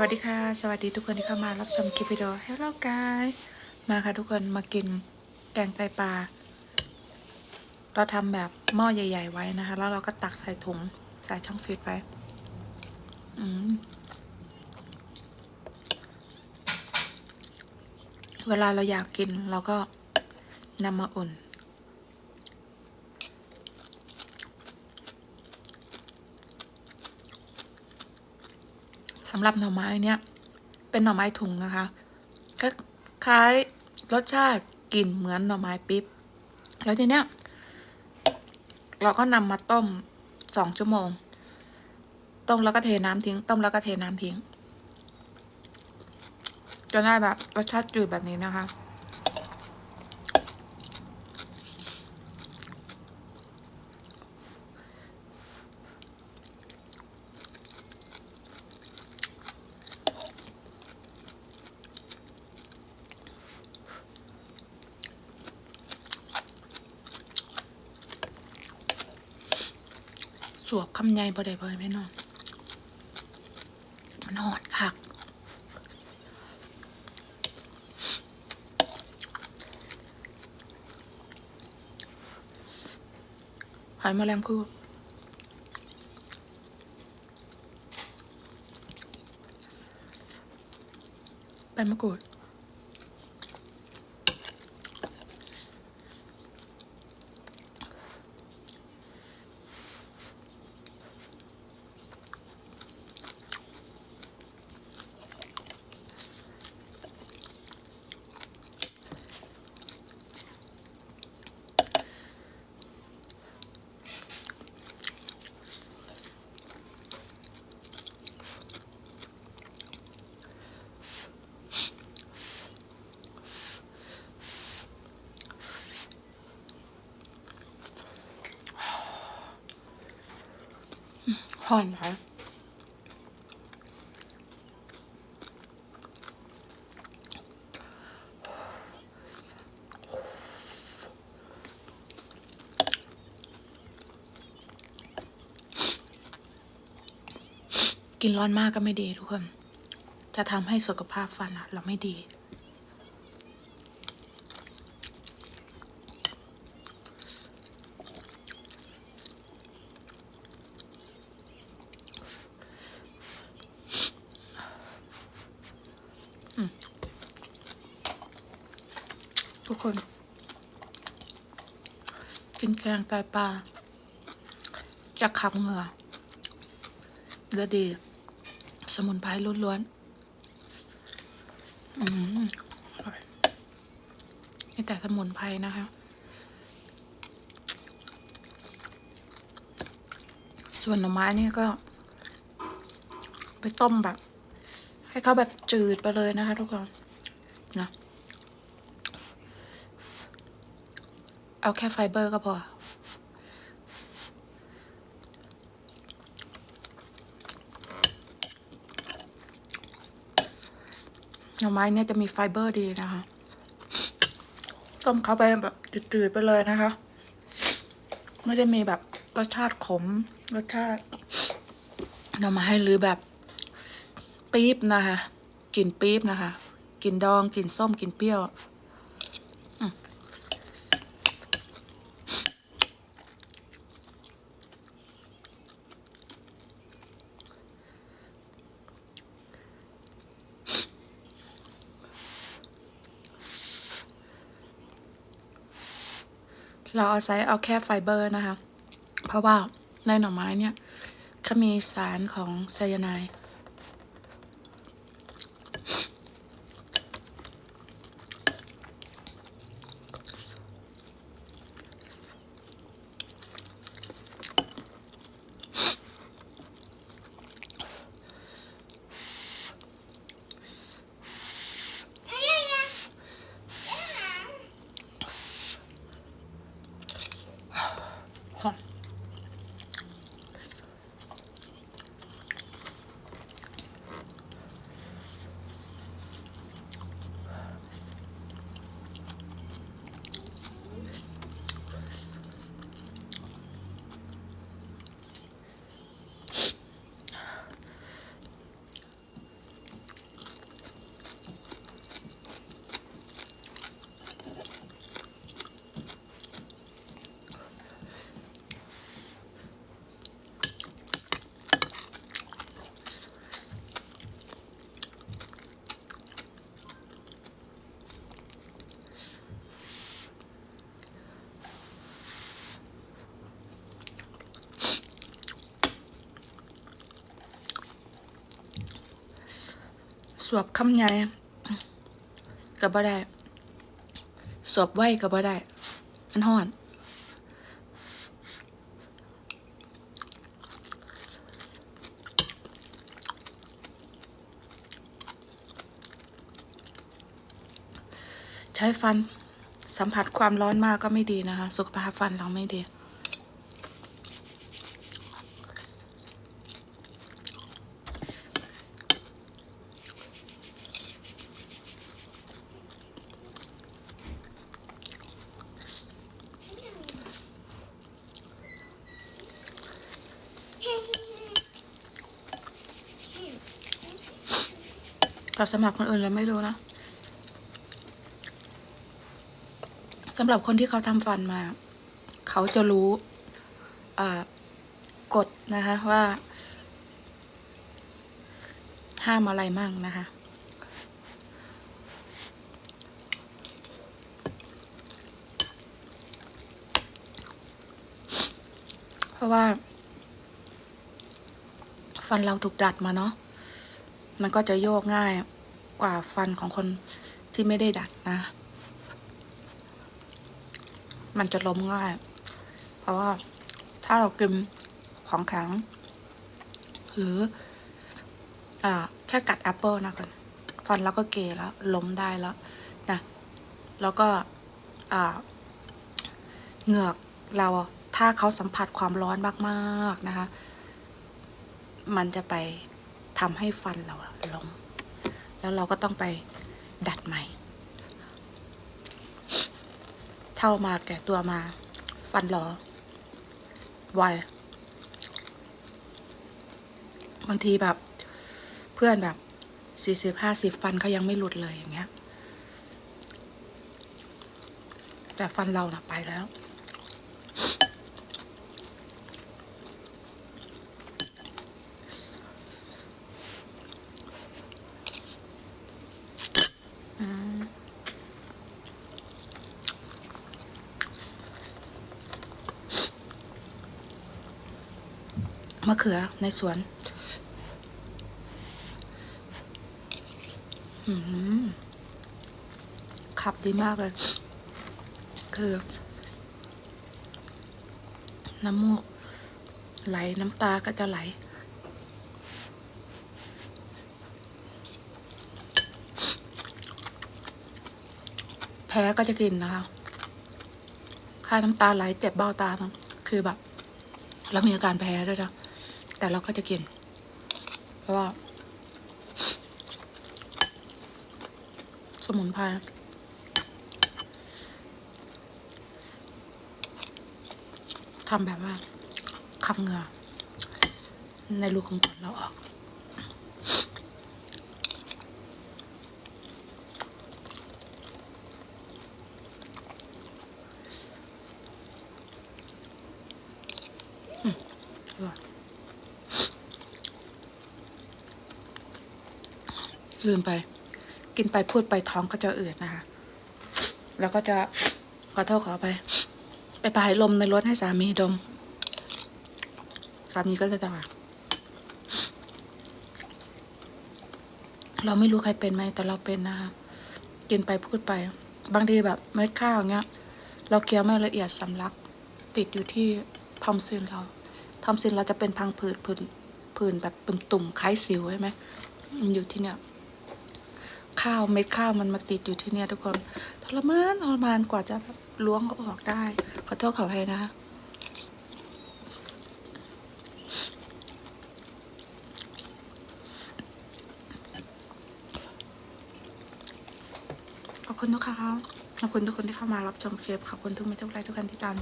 วัสดีค่ะ สวัสดีทุกคนที่เข้ามารับชมคลิปวิดีโอ Hello guys มาค่ะทุกคนมากินแกงไตปลา เราทำแบบหม้อใหญ่ ๆ ไว้นะคะ แล้วเราก็ตักใส่ถุงใส่ช่องฟิตไว้ อืมเวลาเราอยากกินเราก็นำมาอุ่น สำหรับหน่อไม้เนี้ยเป็นหน่อไม้ถุงนะคะคล้ายรสชาติกลิ่นเหมือนหน่อไม้ปิ๊บ แล้วทีเนี้ยเราก็นำมาต้มสองชั่วโมง ต้มแล้วก็เทน้ำทิ้ง ต้มแล้วก็เทน้ำทิ้งจนได้แบบรสชาติจืดแบบนี้นะคะ สวบคำใหญ่บ่ได้บ่แม่น้อนมันหอนคักหอยมาแมลงภู่ใบมะกรูด ห่อนค่ะกินร้อนมากก็ไม่ดีทุกคน จะทำให้สุขภาพฟันเราไม่ดี ทุกคน กินแกงไตปลา จะขับเหงื่อเลือดดี สมุนไพรล้วนๆ อืมอร่อยมีแต่สมุนไพรนะคะส่วนหน่อไม้นี่ก็ ไปต้มแบบ ให้เขาแบบจืดไปเลยนะคะทุกคนนะ เอาแค่ไฟเบอร์ก็พอ หน่อไม้เนี่ยจะมีไฟเบอร์ดีนะคะ ต้มเข้าไปแบบจืดๆไปเลยนะคะ ไม่ได้มีแบบรสชาติขม รสชาติหน่อไม้หรือแบบปี๊บนะคะกลิ่นปี๊บนะคะกลิ่นดองกลิ่นส้มกลิ่นเปรี้ยว เราเอาใช้เอาแค่ไฟเบอร์นะคะ เพราะว่าในหน่อไม้เนี่ยเขามีสารของไซยาไนด์หอม สวบคำใหญ่ก็บ่ได้ สวบไว้ก็บ่ได้ มันห่อนใช้ฟันสัมผัสความร้อนมากก็ไม่ดีนะคะ สุขภาพฟันเราไม่ดี กับสำหรับคนอื่นเราไม่รู้นะสำหรับคนที่เขาทำฟันมา เขาจะรู้กฎนะคะว่า ห้ามอะไรมั่งนะคะเพราะว่า ฟันเราถูกดัดมาเนาะ มันก็จะโยกง่ายกว่าฟันของคนที่ไม่ได้ดัดนะ มันจะล้มง่าย เพราะว่าถ้าเรากินของแข็งหรืออ่แค่กัดแอปเปิลนะก่อนฟันเราก็เกยแล้ว ล้มได้แล้วนะ แล้วก็อ่าเหงือกเราถ้าเขาสัมผัสความร้อนมาก ๆ นะคะ มันจะไปทำให้ฟันเรา ล้มแล้วเราก็ต้องไปดัดใหม่เท่ามาแก่ตัวมา ฟันหลอไวบางทีแบบเพื่อนแบบสี่สิบห้าสิบฟันเขายังไม่หลุดเลยอย่างเงี้ย แต่ฟันเรานะไปแล้ว มะเขือในสวน ขับดีมากเลย คือ น้ำมูก ไหลน้ำตาก็จะไหลแพ้ก็จะกินนะคะค่าน้ำตาไหลเจ็บเบ้าตา คือแบบเรามีอาการแพ้ด้วยนะ แต่เราก็จะกิน เพราะว่า สมุนไพรทำแบบว่าขับเหงื่อในรูขุมขนเราออก ลืมไป กินไปพูดไปท้องก็จะอืดนะคะ แล้วก็จะขอโทษขอไป ไปปลายลมในรถให้สามีดม สามีก็จะด่าเราไม่รู้ใครเป็นไหมแต่เราเป็นนะคะกินไปพูดไป บางทีแบบเม็ดข้าวเงี้ย เราเคี้ยวไม่ละเอียดสำลัก ติดอยู่ที่ทอมซินเราทอมซินเราจะเป็นพังผืดผื่นผื่นแบบตุ่มๆคล้ายสิวใช่ไหมมันอยู่ที่เนี่ย ข้าวเม็ดข้าวมันมาติดอยู่ที่เนี่ยทุกคนทรมานทรมานกว่าจะแบบล้วงเอาออกได้ ขอโทษขออภัยนะคะขอบคุณทุกค่ะขอบคุณทุกคนที่เข้ามารับชมคลิปขอบคุณทุกมิตรทุกไลค์ทุกการติดตาม